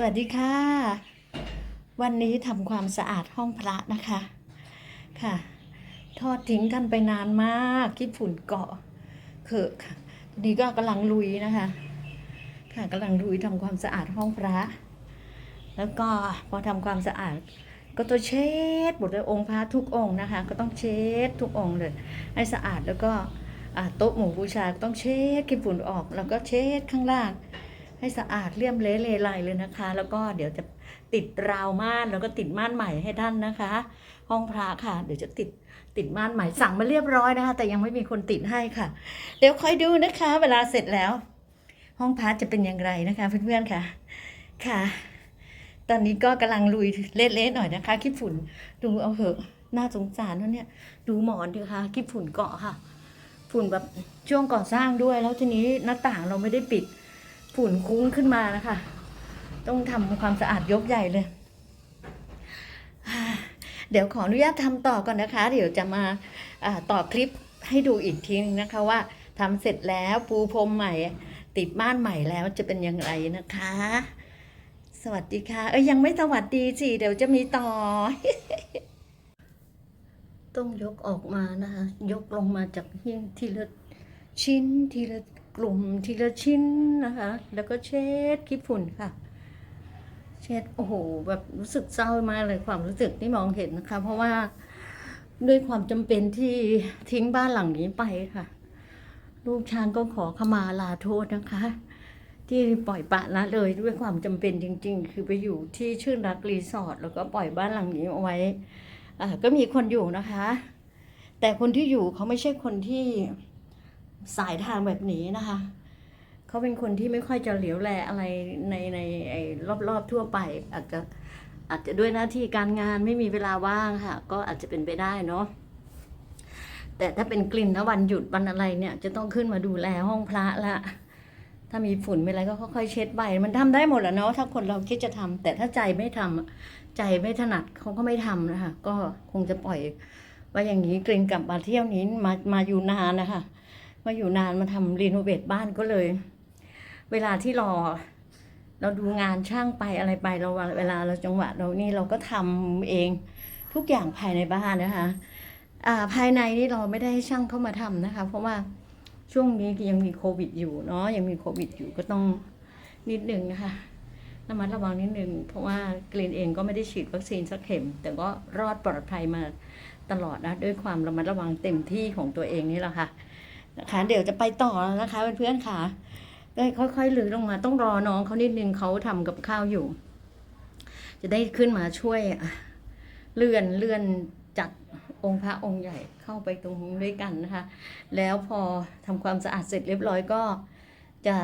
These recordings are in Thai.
สวัสดีค่ะ วันนี้ทำความสะอาดห้องพระนะคะ ค่ะ ทอดทิ้งกันไปนานมากขี้ฝุ่นเกาะเขอะค่ะตอนนี้ก็กำลังลุยนะคะ ค่ะกำลังลุยทำความสะอาดห้องพระ แล้วก็พอทำความสะอาด ก็ต้องเช็ดหมดเลยองค์พระทุกองค์นะคะ ก็ต้องเช็ดทุกองค์เลย ให้สะอาดแล้วก็โต๊ะหมู่บูชาต้องเช็ดขี้ฝุ่นออก แล้วก็เช็ดข้างล่าง ให้สะอาดเลี่ยมเละเลไลเลยนะคะ แล้วก็เดี๋ยวจะติดราวม่านแล้วก็ติดม่านใหม่ให้ท่านนะคะ ห้องพระค่ะ เดี๋ยวจะติดติดม่านใหม่สั่งมาเรียบร้อยนะคะ แต่ยังไม่มีคนติดให้ค่ะ เดี๋ยวคอยดูนะคะ เวลาเสร็จแล้ว ห้องพระจะเป็นอย่างไรนะคะ เพื่อนๆค่ะค่ะ ตอนนี้ก็กำลังลุยเละๆหน่อยนะคะขี้ฝุ่นดูเอาเหอะน่าสงสารนะเนี่ยดูหมอนดิคะขี้ฝุ่นเกาะค่ะ ฝุ่นแบบช่วงก่อสร้างด้วย แล้วทีนี้หน้าต่างเราไม่ได้ปิด ฝุ่นคุ้งขึ้นมานะคะ ต้องทำความสะอาดยกใหญ่เลย เดี๋ยวขออนุญาตทำต่อก่อนนะคะ เดี๋ยวจะมาาต่อคลิปให้ดูอีกทีนึงนะคะว่าทำเสร็จแล้วปูพรมใหม่ ติดม่านใหม่แล้วจะเป็นอย่างไรนะคะ สวัสดีค่ะ เอ้ยยังไม่สวัสดีสิเดี๋ยวจะมีต่อ ต้องยกออกมานะคะ ยกลงมาจากหิ้งทีละชิ้นทีละ กลุ่มทีละชิ้นนะคะ แล้วก็เช็ดขี้ฝุ่นค่ะ เช็ดโอ้โหแบบรู้สึกเศร้ามากเลยความรู้สึกที่มองเห็นนะคะ เพราะว่าด้วยความจำเป็นที่ทิ้งบ้านหลังนี้ไปค่ะ ลูกช้างก็ขอขมาลาโทษนะคะ ที่ปล่อยปะละเลยด้วยความจำเป็นจริง ๆ คือไปอยู่ที่ชื่นรักรีสอร์ทแล้วก็ปล่อยบ้านหลังนี้เอาไว้อ่าก็มีคนอยู่นะคะ แต่คนที่อยู่เขาไม่ใช่คนที่ สายทางแบบนี้นะคะ เขาเป็นคนที่ไม่ค่อยจะเหลียวแลอะไรในในไอ้รอบๆทั่วไป อาจจะอาจจะด้วยหน้าที่การงานไม่มีเวลาว่างค่ะ ก็อาจจะเป็นไปได้เนาะแต่ถ้าเป็นกลิ่นนะวันหยุดวันอะไรเนี่ย จะต้องขึ้นมาดูแลห้องพระละ ถ้ามีฝุ่นมีอะไรก็ค่อยๆเช็ดไป มันทำได้หมดแหละเนาะถ้าคนเราคิดจะทำแต่ถ้าใจไม่ทำอะใจไม่ถนัดเขาก็ไม่ทำนะคะก็คงจะปล่อยไว่าอย่างนี้กลิ่นกลับมาเที่ยวนี้มามาอยู่นานนะคะ มาอยู่นานมาทำรีโนเวทบ้านก็เลย เวลาที่รอ เราดูงานช่างไปอะไรไปเราเวลาเราจังหวะเรานี่เราก็ทำเองทุกอย่างภายในบ้านนะคะอ่าภายในนี่เราไม่ได้ให้ช่างเข้ามาทำนะคะ เพราะว่าช่วงนี้ยังมีโควิดอยู่เนาะยังมีโควิดอยู่ก็ต้องนิดนึงนะคะระมัดระวังนิดนึงเพราะว่ากรีนเองก็ไม่ได้ฉีดวัคซีนสักเข็ม แต่ก็รอดปลอดภัยมาตลอดนะด้วยความระมัดระวังเต็มที่ของตัวเองนี่แหละค่ะ นะคะ เดี๋ยวจะไปต่อแล้วนะคะเพื่อนๆค่ะก็ค่อยๆลือลงมาต้องรอน้องเขานิดนึงเขาทำกับข้าวอยู่ จะได้ขึ้นมาช่วยเลื่อนเลื่อนจัดองค์พระองค์ใหญ่เข้าไปตรงนี้ด้วยกันนะคะ แล้วพอทำความสะอาดเสร็จเรียบร้อยก็จะ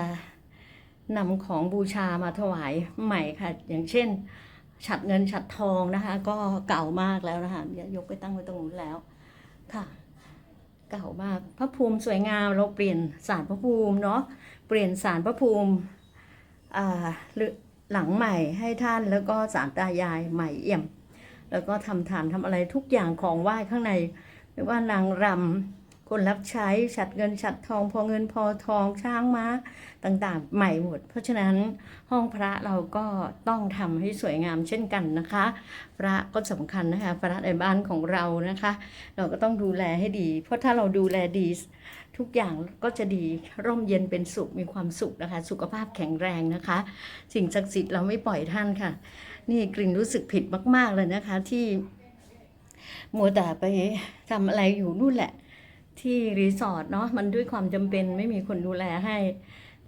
นำของบูชามาถวายใหม่ค่ะ อย่างเช่น ฉัดเงินฉัดทองนะคะ ก็เก่ามากแล้วนะคะยกไปตั้งไว้ตรงนู้นแล้วค่ะ เก่ามากพระภูมิสวยงามเราเปลี่ยนสารพระภูมิเนาะเปลี่ยนสารพระภูมิหรือหลังใหม่ให้ท่านแล้วก็สารตายายใหม่เอี่ยม แล้วก็ทำฐานทำอะไรทุกอย่างของไหว้ข้างในไม่ว่านางรำ คนรับใช้ฉัดเงินฉัดทองพอเงินพอทองช้างม้าต่างๆ ใหม่หมด เพราะฉะนั้นห้องพระเราก็ต้องทำให้สวยงามเช่นกันนะคะ พระก็สำคัญนะคะ พระในบ้านของเรานะคะ เราก็ต้องดูแลให้ดี เพราะถ้าเราดูแลดี ทุกอย่างก็จะดีร่มเย็นเป็นสุขมีความสุขนะคะ สุขภาพแข็งแรงนะคะ สิ่งศักดิ์สิทธิ์เราไม่ปล่อยท่านค่ะ นี่กลิ่นรู้สึกผิดมาก ๆเลยนะคะที่มัวแต่ไปทำอะไรอยู่นู่นแหละ ที่รีสอร์ทเนาะมันด้วยความจำเป็นไม่มีคนดูแลให้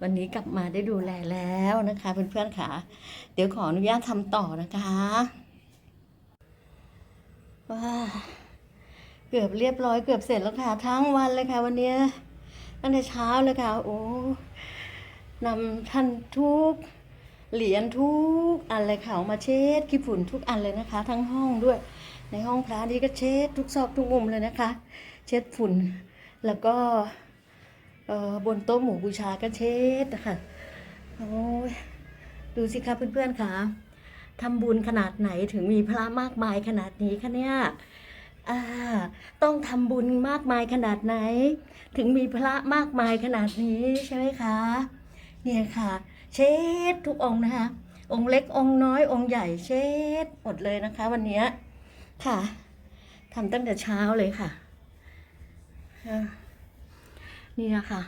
วันนี้กลับมาได้ดูแลแล้วนะคะเพื่อนๆค่ะ เดี๋ยวขออนุญาตทำต่อนะคะว้าเกือบเรียบร้อยเกือบเสร็จแล้วค่ะทั้งวันเลยค่ะ วันนี้ตั้งแต่เช้าเลยค่ะ โอ้นำท่านทุกเหรียญทุกอันเลยค่ะเอามาเช็ดขี้ฝุ่นทุกอันเลยนะคะ ทั้งห้องด้วย ในห้องพระนี่ก็เช็ดทุกซอกทุกมุมเลยนะคะ เช็ดฝุ่น แล้วก็บนโต๊ะหมูบูชาก็เช็ดนะคะโอ้ยดูสิคะเพื่อนๆค่ะทำบุญขนาดไหนถึงมีพระมากมายขนาดนี้คะเนี่ยต้องทำบุญมากมายขนาดไหน ถึงมีพระมากมายขนาดนี้ใช่ไหมคะ เนี่ยค่ะ เช็ดทุกองนะคะ องค์เล็กองค์น้อยองค์ใหญ่เช็ดหมดเลยนะคะ วันนี้ค่ะทำตั้งแต่เช้าเลยค่ะ นี่นะคะ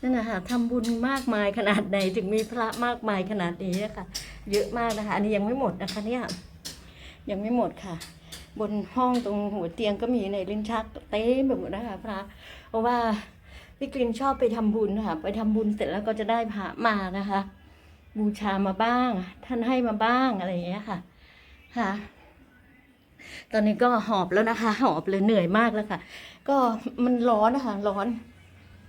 นั่นนะคะทำบุญมากมายขนาดไหนถึงมีพระมากมายขนาดนี้ค่ะเยอะมากนะคะ อันนี้ยังไม่หมดนะคะเนี่ยยังไม่หมดค่ะ บนห้องตรงหัวเตียงก็มีในลิ้นชักเต็มไปหมดนะคะพระเพราะว่าพี่กลินชอบไปทำบุญค่ะ ไปทำบุญเสร็จแล้วก็จะได้พระมานะคะ บูชามาบ้าง ท่านให้มาบ้างอะไรอย่างเงี้ยค่ะค่ะ ตอนนี้ก็หอบแล้วนะคะ หอบเลยเหนื่อยมากแล้วค่ะ ก็มันร้อนนะคะร้อน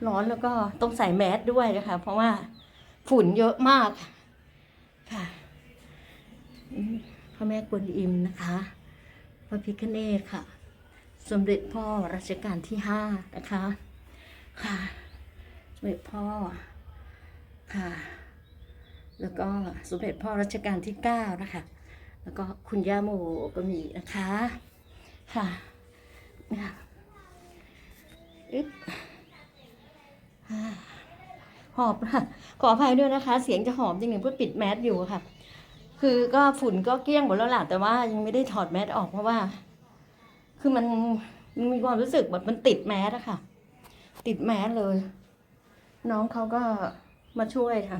ร้อนแล้วก็ต้องใส่แมสด้วยนะคะ เพราะว่าฝุ่นเยอะมากค่ะพระแม่กวนอิมนะคะ พระพิฆเนศค่ะ สมเด็จพ่อรัชกาลที่ห้านะคะ ค่ะ สมเด็จพ่อค่ะ แล้วก็สมเด็จพ่อรัชกาลที่เก้านะคะ แล้วก็คุณย่าโมก็มีนะคะ ค่ะอึ๊บหอบค่ะขออภัยด้วยนะคะ เสียงจะหอบจริงๆเพื่อปิดแมสอยู่ค่ะ คือก็ฝุ่นก็เกลี้ยงหมดแล้วล่ะแต่ว่ายังไม่ได้ถอดแมสออกเพราะว่า คือมันมันมีความรู้สึกแบบมันติดแมสอะค่ะ ติดแมสเลย น้องเขาก็มาช่วยค่ะ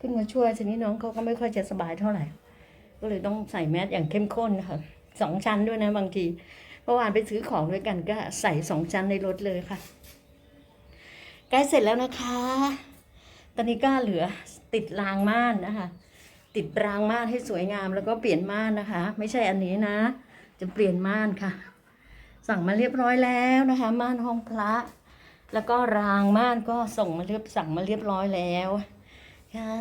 ขึ้นมาช่วยทีนี้น้องเขาก็ไม่ค่อยจะสบายเท่าไหร่ ก็เลยต้องใส่แมสอย่างเข้มข้นนะคะสองชั้นด้วยนะบางทีเมื่อวานไปซื้อของด้วยกันก็ใส่สองชั้นในรถเลยค่ะใกล้เสร็จแล้วนะคะ ตอนนี้ก็เหลือติดรางม่านนะคะ ติดรางม่านให้สวยงามแล้วก็เปลี่ยนม่านนะคะ ไม่ใช่อันนี้นะ จะเปลี่ยนม่านค่ะ สั่งมาเรียบร้อยแล้วนะคะ ม่านห้องพระ แล้วก็รางม่านก็ส่งมาเรียบสั่งมาเรียบร้อยแล้วค่ะ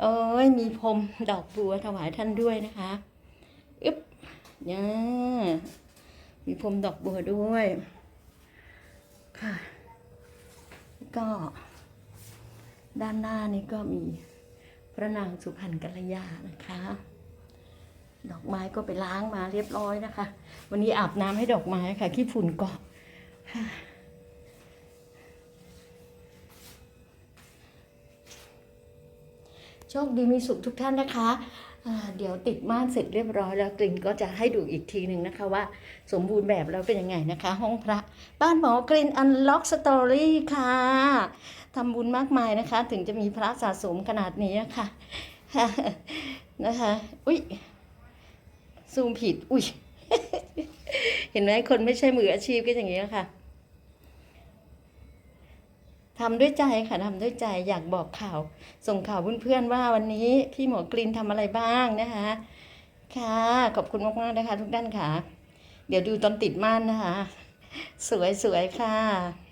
เอ้ยมีพรมดอกบัวถวายท่านด้วยนะคะอึ๊บเนี่ยมีพรมดอกบัวด้วยค่ะ ก็ด้านหน้านี้ก็มีพระนางสุพรรณกัลยานะคะ ดอกไม้ก็ไปล้างมาเรียบร้อยนะคะ วันนี้อาบน้ำให้ดอกไม้ค่ะขี้ฝุ่นเกาะค่ะ โชคดีมีสุขทุกท่านนะคะเดี๋ยวติดม่านเสร็จเรียบร้อยแล้วกลิ่นก็จะให้ดูอีกทีหนึ่งนะคะว่า สมบูรณ์แบบแล้วเป็นยังไงนะคะ ห้องพระบ้านหมอกลิ่นอันล็อกสตอรี่ค่ะทำบุญมากมายนะคะ ถึงจะมีพระสะสมขนาดนี้ค่ะนะคะ อุ้ยซูมผิด อุ้ยเห็นไหมคนไม่ใช่มืออาชีพก็อย่างนี้ค่ะ ทำด้วยใจค่ะทำด้วยใจอยากบอกข่าว ส่งข่าวเพื่อนๆว่าวันนี้พี่หมอกรีนทำอะไรบ้างนะคะ ค่ะ ขอบคุณมากๆนะคะ ทุกท่านค่ะ เดี๋ยวดูตอนติดม่านนะคะ สวยๆค่ะ